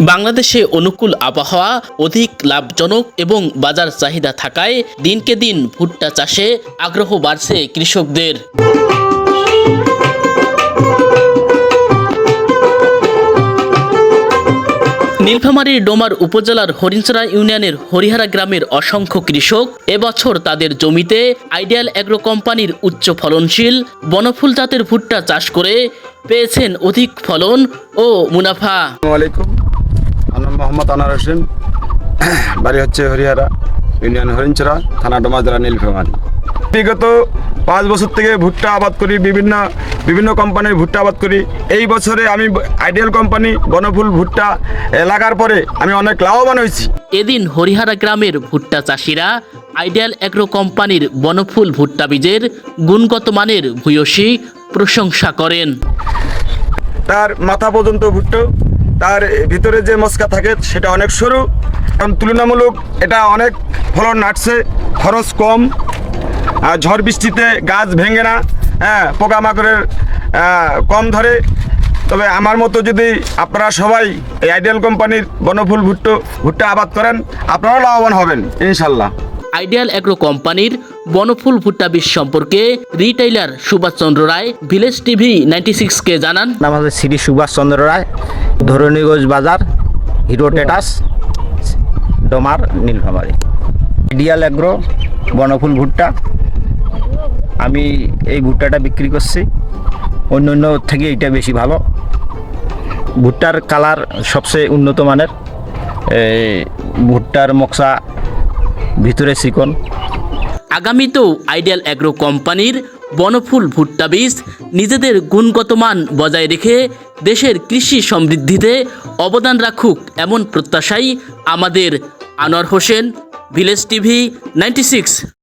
বাংলাদেশে অনুকূল আবহাওয়া, অধিক লাভজনক এবং বাজার চাহিদা থাকায় দিনকে দিন ভুট্টা চাষে আগ্রহ বাড়ছে কৃষকদের। নীলফামারীর ডোমার উপজেলার হরিণচড়া ইউনিয়নের হরিহারা গ্রামের অসংখ্য কৃষক এবছর তাদের জমিতে আইডিয়াল অ্যাগ্রো কোম্পানির উচ্চ ফলনশীল বনফুল জাতের ভুট্টা চাষ করে পেয়েছেন অধিক ফলন ও মুনাফা। আলাইকুম। আমার নাম মোহাম্মদ আনার হোসেন। বাড়ি হচ্ছে হরিহারা ইউনিয়ন হরিণচরা থানা ডোমা জেলা নীলফামারী। বিগত পাঁচ বছর থেকে ভুট্টা আবাদ করি বিভিন্ন বিভিন্ন কোম্পানির ভুট্টা আবাদ করি। এই বছরে আমি আইডিয়াল কোম্পানি বনফুল ভুট্টা এ, লাগার পরে আমি অনেক লাভবান হয়েছি। এদিন হরিহারা গ্রামের ভুট্টা চাষিরা আইডিয়াল অ্যাগ্রো কোম্পানির বনফুল ভুট্টা বীজের গুণগত মানের ভূয়সী প্রশংসা করেন। তার মাথা পর্যন্ত ভুট্টো। তার ভিতরে যে মস্কা থাকে, সেটা অনেক সরু। কারণ তুলনামূলক এটা অনেক ফলন নাটছে খরচ কম। ঝড় বৃষ্টিতে গাছ ভেঙে না হ্যাঁ পোকামাকড়ের কম ধরে। তবে আমার মতো যদি আপনারা সবাই এই আইডিয়াল কোম্পানির বনফুল ভুট্টো, ভুট্টা আবাদ করেন, আপনারাও লাভবান হবেন, ইনশাল্লাহ। আইডিয়াল অ্যাগ্রো কোম্পানির বনফুল ভুট্টা বীজ সম্পর্কে retailer Subhashchandra Roy, village TV ninety সিক্সকে জানান। হচ্ছে শ্রী সুভাষচন্দ্র রায়, ধরণীগঞ্জ বাজার, হিরো টেটাস, ডোমার, নীলফামারি। ইডিয়াল অ্যাগ্রো বনফুল ভুট্টা। আমি এই ভুট্টাটা বিক্রি করছি। অন্য অন্য থেকে এইটা বেশি ভালো। ভুট্টার কালার সবচেয়ে উন্নত মানের। ভুট্টার মকসা, ভিতরে চিকন। আগামীতেও আইডিয়াল অ্যাগ্রো কোম্পানির বনফুল ভুট্টা বীজ নিজেদের গুণগত মান বজায় রেখে দেশের কৃষি সমৃদ্ধিতে অবদান রাখুক এমন প্রত্যাশাই আমাদের Anwar Hossain, village TV, ninety six.